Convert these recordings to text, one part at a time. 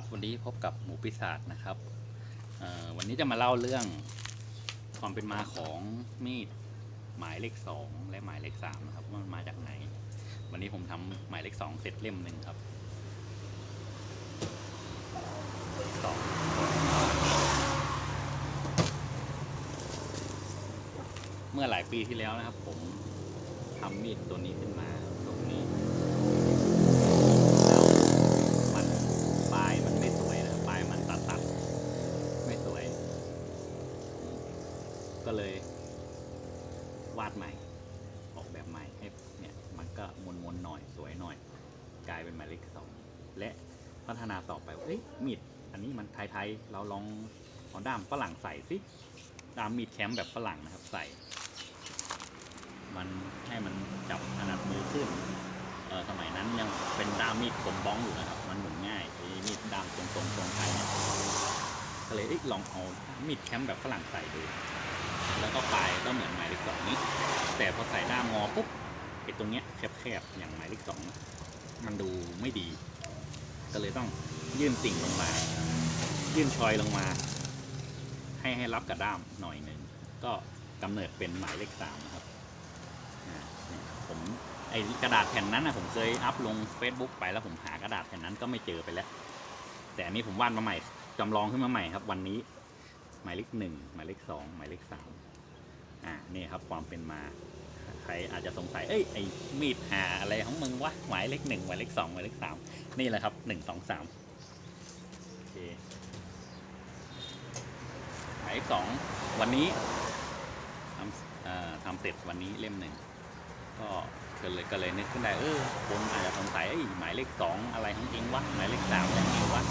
ครับวันนี้พบกับหมูปีศาจนะครับวันนี้จะมาเล่าเรื่องความเป็นมาของมีดหมายเลขสองและหมายเลขสามนะครับว่ามันมาจากไหน วันนี้ผมทำหมายเลขสองเสร็จเล่มหนึ่งครับสองเมื่อหลายปีที่แล้วนะครับ ผมทำมีดตัวนี้ขึ้นมาตรงนี้ แล้วมันปลายมันไม่สวยนะครับปลายมันตัดตัดๆไม่สวย ก็เลยวาดใหม่ ออกแบบใหม่ให้เนี่ยมันก็มนมนๆหน่อยสวยหน่อย กลายเป็นหมายเลขสองและพัฒนาต่อไปว่าเอ้ยมีดอันนี้มันไทยๆเราลองเอาด้ามฝรั่งใส่สิด้ามมีดแคมป์แบบฝรั่งนะครับใส่ มันให้มันจับถนัดมือขึ้นเออสมัยนั้นยังเป็นด้ามมีดคมบ้องอยู่นะครับ มันหมุนง่ายไอ้มีดด้ามตรงๆตรงไทยเนี่ยก็เลยเอ้ยลองเอามีดแคมป์แบบฝรั่งใส่ดู แล้วก็ปลายก็เหมือนหมายเลขสองนี้ แต่พอใส่ด้ามงอปุ๊บไอ้ตรงเนี้ยแคบๆอย่างหมายเลขสองมันดูไม่ดี ก็เลยต้องยื่นติ่งลงมา ยื่นชอยลงมา ให้ให้รับกับด้ามหน่อยหนึ่งก็กำเนิดเป็นหมายเลขสามนะครับผมไอ้กระดาษแผ่นนั้นนะผมเคยอัพลง Facebook ไปแล้วผมหากระดาษแผ่นนั้นก็ไม่เจอไปแล้ว แต่อันนี้ผมวาดมาใหม่จำลองขึ้นมาใหม่ครับ วันนี้ หมายเลขหนึ่งหมายเลขสองหมายเลขสามอ่านี่ครับความเป็นมา ใครอาจจะสงสัยเอ้ยไอ้มีดหาอะไรของมึงวะหมายเลขหนึ่งหมายเลขสองหมายเลขสามนี่แหละครับหนึ่งสองสามโอเคหมายเลขสองวันนี้ทำเอ่อทำเสร็จวันนี้เล่มหนึ่งก็ก็เลยก็เลยนึกขึ้นได้เออคนอาจจะสงสัยเอ้หมายเลขสองอะไรของจริงวะหมายเลขสามยังไงวะ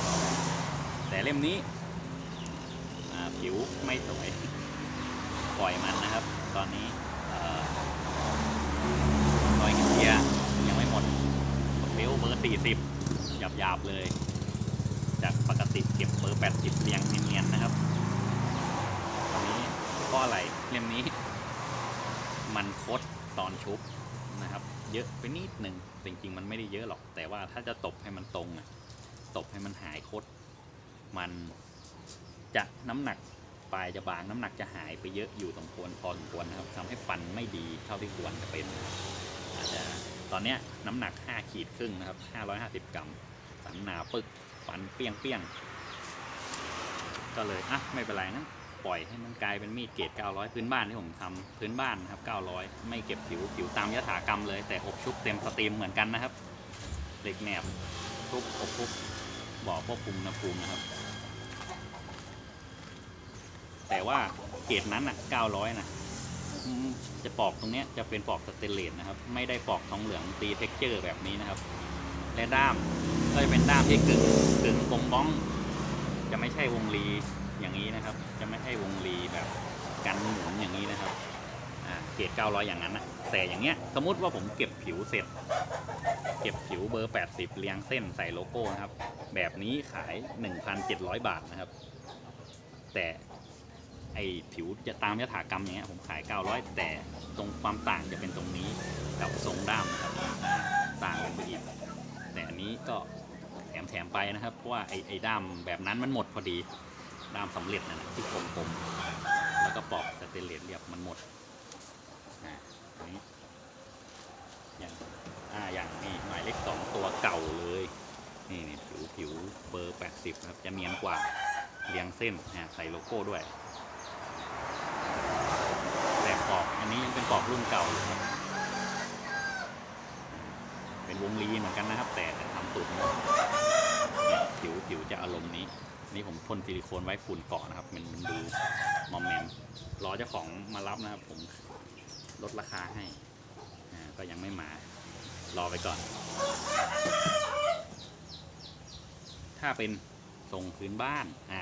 แต่เล่มนี้ ผิวไม่สวย ปล่อยมันนะครับ ตอนนี้เอ่อรอยเกียร์ยังไม่หมดเบลเบอร์สี่สิบหยาบหยาบๆเลย จากปกติเก็บเบอร์แปดสิบเรียงเนียนๆนะครับ ตอนนี้เพราะอะไรเล่มนี้ มันคดตอนชุบนะครับ เยอะไปนิดหนึ่งจริงๆ มันไม่ได้เยอะหรอก แต่ว่าถ้าจะตบให้มันตรงอะตบให้มันหายคด มัน จะน้ำหนักปลายจะบางน้ำหนักจะหายไปเยอะอยู่ตรงควรพอสมควรนะครับทำให้ฟันไม่ดีเท่าที่ควรจะเป็นอาจจะตอนนี้น้ำหนัก 5 ขีดครึ่งนะครับ 550 กรัม สันหนาปึกฟันเปี้ยงเปี้ยงก็เลยอะไม่เป็นไรนปล่อยให้มันกลายเป็นมีดเกรด900 พื้นบ้านที่ผมทำพื้นบ้านนะครับ 900 ไม่เก็บผิวผิวตามยถากรรมเลยแต่อบชุบเต็มสตรีมเหมือนกันนะครับเหล็กแหนบทุบอบทุบบ่อควบคุมอุณหภูมินะครับ แต่ว่าเกรดนั้นอะ900นะอืมจะปอกตรงเนี้ยจะเป็นปอกสเตนเลสนะครับ ไม่ได้ปอกทองเหลืองตีเท็กเจอร์แบบนี้นะครับ และด้ามก็จะเป็นด้ามที่กึ่งกึ่งกลมบ้อง จะไม่ใช่วงรีอย่างนี้นะครับ จะไม่ใช่วงรีแบบกันหมุนอย่างนี้นะครับเกรด900 อย่างนั้นนะแต่อย่างเงี้ยสมมติว่าผมเก็บผิวเสร็จ เก็บผิวเบอร์ 80 เรียงเส้นใส่โลโก้นะครับ แบบนี้ขาย 1,700 บาทนะครับ แต่ ไอผิวจะตามยถากรรมอย่างเงี้ยผมขาย 900 แต่ตรงความต่างจะเป็นตรงนี้กับทรงด้ามนะครับต่างกันไปอีกแต่อันนี้ก็แถมแถมไปนะครับ เพราะว่าไอไอด้ามแบบนั้นมันหมดพอดีด้ามสำเร็จนะนะที่คมๆแล้วก็ปอกสเตนเลสเรียบมันหมดอ่าอันนี้อย่างอ่าอย่างนี้หมายเลขสองตัวเก่าเลยนี่นี่ผิวผิวเบอร์ 80 นะครับ จะเนียนกว่าเรียงเส้นใส่โลโก้ด้วย แต่ปอกอั นนี้ยังเป็นปอกรุ่นเก่าอยู่ครับเป็นวงรีเหมือนกันนะครับ แต่ทำตรนี้เนี่ยผิวผิวจะอารมณ์นี้ นี่ผมพ่นซิลิโคนไว้ฝุ่นเกาะนะครับ มันดูมอมแมมรอเจ้าของมารับนะครับ ผมลดราคาให้ก็ยังไม่มา รอไปก่อน ถ้าเป็นทรงพื้นบ้านอ่า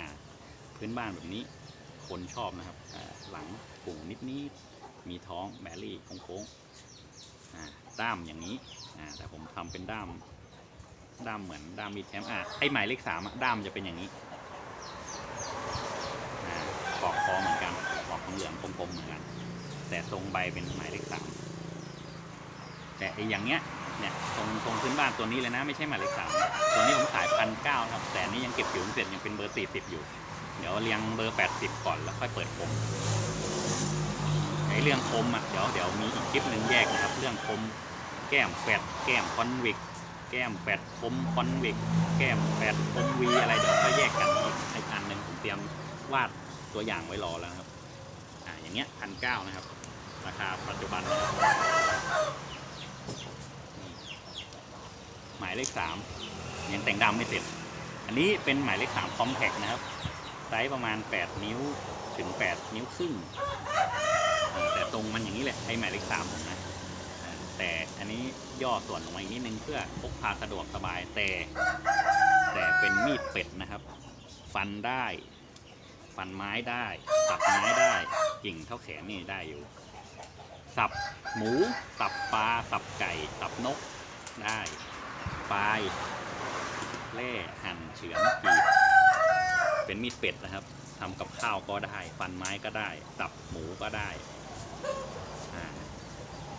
พื้นบ้านแบบนี้คนชอบนะครับหลังปุ่งนิดๆ มีท้องแบรี่โค้งๆด้ามอย่างนี้ แต่ผมทำเป็นด้าม ด้ามเหมือนด้ามมีดแชมป์อะไอหมายเลขสามด้ามจะเป็นอย่างนี้อ่าปอกคอเหมือนกันปอกเหลืองๆกลมๆเหมือนกัน แต่ทรงใบเป็นหมายเลขสามแต่ไออย่างเงี้ยเนี่ยทรงทรงพื้นบ้านตัวนี้เลยนะไม่ใช่หมายเลขสามตัวนี้ผมขายพันเก้าครับ แต่นี้ยังเก็บผิวไม่เสร็จยังเป็นเบอร์สี่สิบอยู่ เดี๋ยวเรียงเบอร์แปดสิบก่อนแล้วค่อยเปิดคม อ้เรื่องคมอะเดี๋ยวเดี๋ยวมีอีกคลิปหนึ่งแยกนะครับ เรื่องคมแก้มแฟดแก้มคอนเวกแก้มแฟดคมคอนเวกแก้มแฟดคมวีอะไรเดี๋ยวก็แยกกันอีกอีกอันหนึ่งผมเตรียมวาดตัวอย่างไว้รอแล้วนะครับอ่าอย่างเงี้ยพันเก้านะครับ ราคาปัจจุบันหมายเลขสามยังแต่งดำไม่เสร็จ อันนี้เป็นหมายเลขสามคอมแพกนะครับไซส์ประมาณ 8 นิ้วถึง 8 นิ้วครึ่ง แต่ตรงมันอย่างนี้แหละไอ้หมายเลขสามผมนะแต่อันนี้ย่อส่วนลงมาอีกนิดนึงเพื่อพกพาสะดวกสบายแต่ แต่เป็นมีดเป็ดนะครับ ฟันได้ ฟันไม้ได้สับไม้ได้กิ่งเท่าแขนนี่ได้อยู่ สับหมู สับปลา สับไก่ สับนกได้ปลายแล่หั่นเฉือนกรีดเป็นมีดเป็ดนะครับทำกับข้าวก็ได้ ฟันไม้ก็ได้ สับหมูก็ได้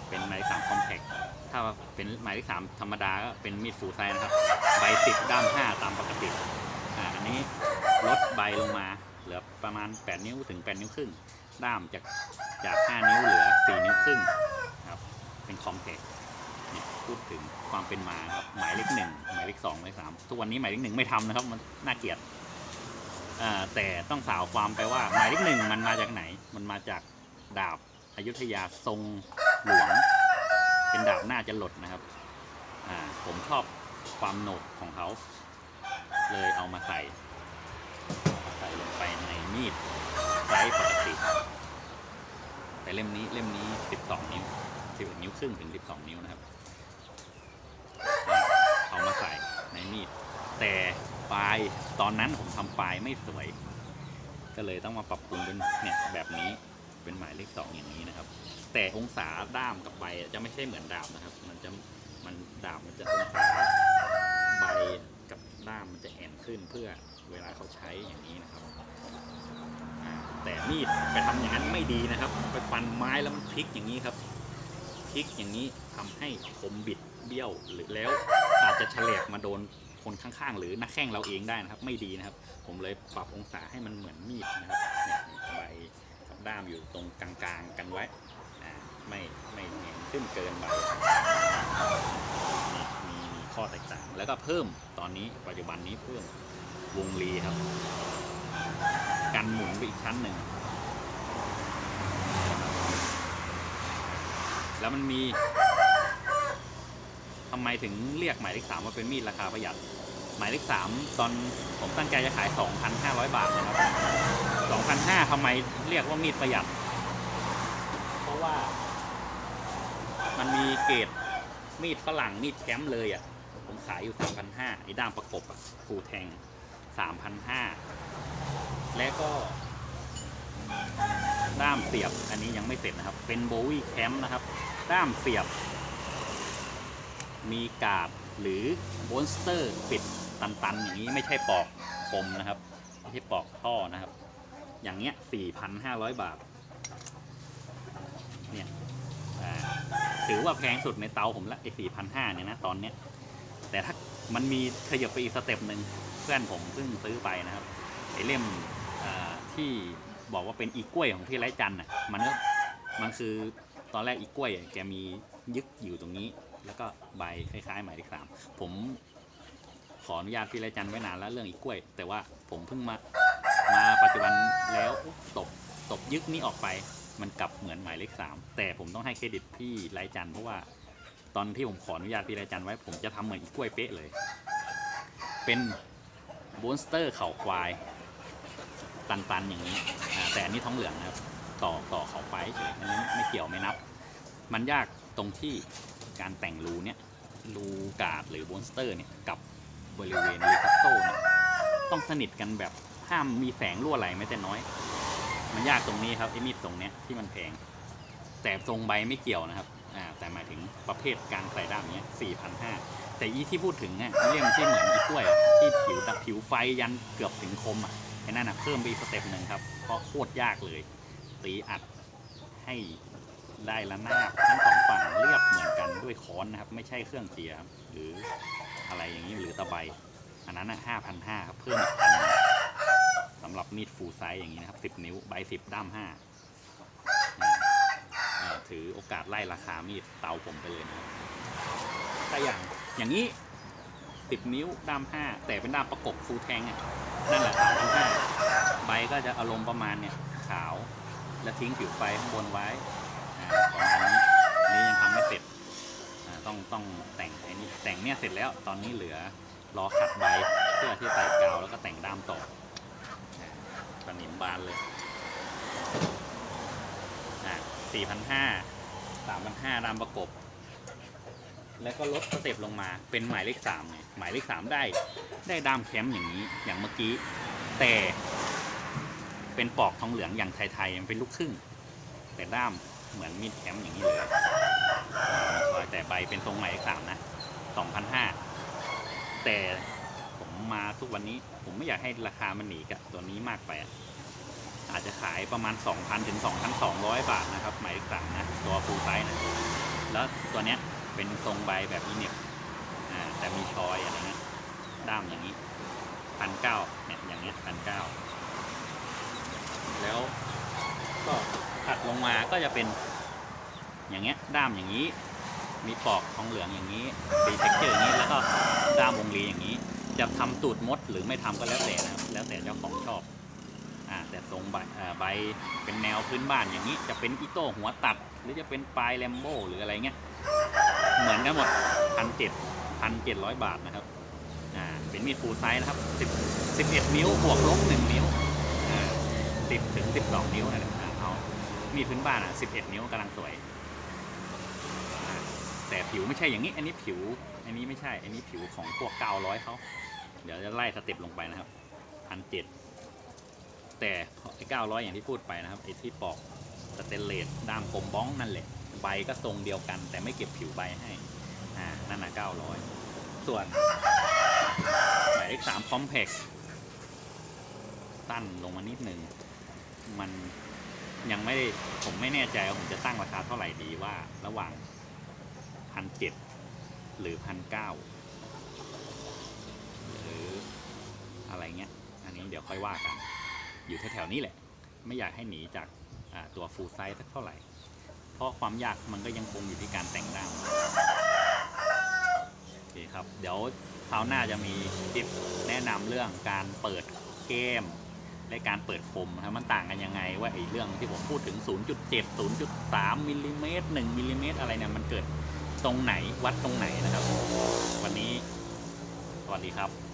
เป็นไม้สามคอมแพคถ้าเป็นไม้ที่สามธรรมดาก็เป็นมีดฟูไซนะครับ ใบสิบด้ามห้าตามปกติอ่าอันนี้ลดใบลงมาเหลือประมาณ 8 นิ้วถึง 8 นิ้วครึ่ง ด้ามจากจาก 5 นิ้วเหลือ 4 นิ้วครึ่งครับ เป็นคอมเพกเนี่ยพูดถึงความเป็นมาครับ หมายเลขหนึ่งหมายเลขสองหมายเลขสามทุกวันนี้หมายเลขหนึ่งไม่ทำนะครับ มันน่าเกลียดอ่าแต่ต้องสาวความไปว่าหมายเลขหนึ่งมันมาจากไหน มันมาจากดาบอายุธยาทรง หลวง เป็นดาบหน้าจะหลดนะครับ อ่า ผมชอบความโหนกของเขา เลยเอามาใส่ ใส่ลงไปในมีดไซส์ปกติ แต่เล่มนี้เล่มนี้ 12 นิ้ว 11 นิ้วครึ่งถึง 12 นิ้วนะครับ เอามาใส่ในมีด แต่ปลายตอนนั้นผมทำปลายไม่สวย ก็เลยต้องมาปรับปรุงเป็นเนี่ยแบบนี้ เป็นหมายเลขสองอย่างนี้นะครับ แต่องศาด้ามกับใบจะไม่ใช่เหมือนดาบนะครับ มันจะมันดาบมันจะองศาใบกับด้ามมันจะแอนขึ้นเพื่อเวลาเขาใช้อย่างนี้นะครับแต่มีดไปทำอย่างนั้นไม่ดีนะครับ ไปฟันไม้แล้วมันพลิกอย่างนี้ครับพลิกอย่างนี้ทำให้คมบิดเบี้ยวหรือแล้วอาจจะเฉลกมาโดนคนข้างๆ หรือหน้าแข้งเราเองได้นะครับ ไม่ดีนะครับ ผมเลยปรับองศาให้มันเหมือนมีดนะครับ ด้ามอยู่ตรงกลางๆกันไว้ไม่ไม่แหงนขึ้นเกินใบนี่มีมีข้อแตกต่างแล้วก็เพิ่มตอนนี้ปัจจุบันนี้เพิ่มวงรีครับ กันหมุนไปอีกชั้นหนึ่ง แล้วมันมีทำไมถึงเรียกหมายเลขสามว่าเป็นมีดราคาประหยัด หมายเลขสามตอนผมตั้งใจจะขาย 2,500 บาทนะครับ 2,500ทำไมเรียกว่ามีดประหยัด เพราะว่า มันมีเกรดมีดฝรั่งมีดแคมป์เลยอะ ผมขายอยู่3,500ไอ้ด้ามประกบอะฟูแทง 3,500 และก็ด้ามเสียบอันนี้ยังไม่เสร็จนะครับ เป็นโบวี่แคมป์นะครับ ด้ามเสียบ มีกาดหรือโบนสเตอร์ปิด ตันๆอย่างนี้ไม่ใช่ปอกคมนะครับไม่ใช่ปอกท่อนะครับ อย่างเงี้ย4,500บาทเนี่ยถือว่าแพงสุดในเตาผมละไอ้4,500เนี่ยนะตอนเนี้ยแต่ถ้ามันมีขยับไปอีกสเต็ปหนึ่งเพื่อนผมเพิ่งซื้อไปนะครับไอ้เล่มที่บอกว่าเป็นอีกล้วยของพี่ไรจันน่ะมันก็มันคือตอนแรกอีกล้วยแกมียึกอยู่ตรงนี้ แล้วก็ใบคล้ายๆหมายเลขสามผม ขออนุญาตพี่ไรจันไว้นานแล้วเรื่องอีกกล้วย แต่ว่าผมเพิ่งมามาปัจจุบันแล้วตบตบยึกนี้ออกไป มันกลับเหมือนหมายเลขสามแต่ผมต้องให้เครดิตพี่ไรจันเพราะว่าตอนที่ผมขออนุญาตพี่ไรจันไว้ ผมจะทำเหมือนอีกกล้วยเป๊ะเลย เป็นโบนสเตอร์เข่าควายตันๆอย่างนี้แต่อันนี้ท้องเหลืองนะครับต่อต่อเขาไปเฉยอันนี้ไม่เกี่ยวไม่นับ มันยากตรงที่การแต่งรูเนี่ยรูกาดหรือโบนสเตอร์เนี่ยกับ บริเวณรีคัตโต้เนี่ยต้องสนิทกันแบบห้ามมีแสงรั่วไหลแม้แต่น้อย มันยากตรงนี้ครับไอ้มีดตรงเนี้ยที่มันแพงแต่ทรงใบไม่เกี่ยวนะครับอ่าแต่หมายถึงประเภทการใส่ด้ามเนี้ย4,500แต่อีที่พูดถึงเนี่ยเรื่องที่เหมือนอีกล้วยที่ผิวดับผิวไฟยันเกือบถึงคมอะไอ้นั่นนะเพิ่มไปอีกสเต็ปหนึ่งครับเพราะโคตรยากเลยตีอัดให้ได้ละนาบทั้งสองฝั่งเรียบเหมือนกันด้วยค้อนนะครับ ไม่ใช่เครื่องเจียหรือ อะไรอย่างนี้หรือตะไบอันนั้นห้าพันห้าครับเพิ่มอีกพันสำหรับมีดฟูไซส์อย่างนี้นะครับสิบนิ้วใบสิบด้ามห้าถือโอกาสไล่ราคามีดเตาผมไปเลยนะครับถ้าอย่างอย่างนี้สิบนิ้วด้ามห้าแต่เป็นด้ามประกบฟูแทงอะนั่นแหละสามพันห้าใบก็จะอารมณ์ประมาณเนี่ยขาว แล้วทิ้งผิวไฟข้างบนไว้ประมาณนี้นี้ยังทำไม่เสร็จ ต้องต้องแต่งไอ้นี่แต่งเนี่ยเสร็จแล้วตอนนี้เหลือรอขัดใบเพื่อที่ใส่กาวแล้วก็แต่งด้ามต่ออ่าสนิมบานเลยอ่าสี่พันห้าสามพันห้าด้ามประกบ แล้วก็ลดสเต็ปลงมาเป็นหมายเลขสามไงหมายเลขสามได้ได้ด้ามแคมป์อย่างนี้อย่างเมื่อกี้ แต่เป็นปอกทองเหลืองอย่างไทยๆมันเป็นลูกครึ่ง แต่ด้ามเหมือนมีดแคมป์อย่างนี้เลยซอย แต่ใบเป็นทรงใหมายเลขสามนะสองพันห้าแต่ผมมาทุกวันนี้ผมไม่อยากให้ราคามันหนีกับตัวนี้มากไปอะอาจจะขายประมาณ 2,000ถึง2,200 บาทนะครับหมายเลขสามนะ ตัวฟูลไซส์นะ แล้วตัวเนี้ยเป็นทรงใบแบบอีเน็บอ่าแต่มีชอยอะไรเงี้ยด้ามอย่างนี้พันเก้าเนี่ยอย่างเงี้ยพันเก้าแล้วก็ถัดลงมาก็จะเป็นอย่างเงี้ยด้ามอย่างนี้ มีปอกทองเหลืองอย่างนี้มีเท็กเจอร์อย่างนี้แล้วก็ด้ามวงรีอย่างนี้ จะทำตูดมดหรือไม่ทำก็แล้วแต่นะครับแล้วแต่เจ้าของชอบอ่าแต่ทรงใบใบเป็นแนวพื้นบ้านอย่างนี้จะเป็นอิโต้หัวตัด หรือจะเป็นปลายแลมโบหรืออะไรเงี้ยเหมือนกันหมดพันเจ็ดพันเจ็ดร้อยบาทนะครับอ่าเป็นมีดฟูลไซส์นะครับสิบสิบเอ็ดนิ้วบวกลบหนึ่งนิ้วอ่าสิบถึงสิบสองนิ้วนั่นแหละเอามีดพื้นบ้านอะสิบเอ็ดนิ้วกำลังสวย แต่ผิวไม่ใช่อย่างนี้ อันนี้ผิว อันนี้ไม่ใช่ อันนี้ผิวของพวกเก้าร้อยเขา เดี๋ยวจะไล่สเต็ปลงไปนะครับพันเจ็ดแต่ไอ้เก้าร้อยอย่างที่พูดไปนะครับไอ้ที่ปอกสเตนเลสด้ามกลมบ้องนั่นแหละ ใบก็ทรงเดียวกัน แต่ไม่เก็บผิวใบให้ อ่า นั่นนะเก้าร้อยส่วนหมายเลขสามคอมเพกตั้นลงมานิดหนึ่ง มันยังไม่ได้ผมไม่แน่ใจว่าผมจะตั้งราคาเท่าไหร่ดีว่าระหว่าง พันเจ็ดหรือพันเก้าหรืออะไรเงี้ย อันนี้เดี๋ยวค่อยว่ากัน อยู่แถวๆนี้แหละ ไม่อยากให้หนีจากตัวฟูลไซส์สักเท่าไหร่ เพราะความยากมันก็ยังคงอยู่ที่การแต่งด้ามโอเคครับ เดี๋ยวคราวหน้าจะมีคลิปแนะนำเรื่องการเปิดเกมและการเปิดคมนะครับมันต่างกันยังไง ว่าไอ้เรื่องที่ผมพูดถึง 0.7 0.3มิลลิเมตร1มิลลิเมตรอะไรเนี่ยมันเกิด รงไหนวัดตรงไหนนะครับ วันนี้สวัสดีครับ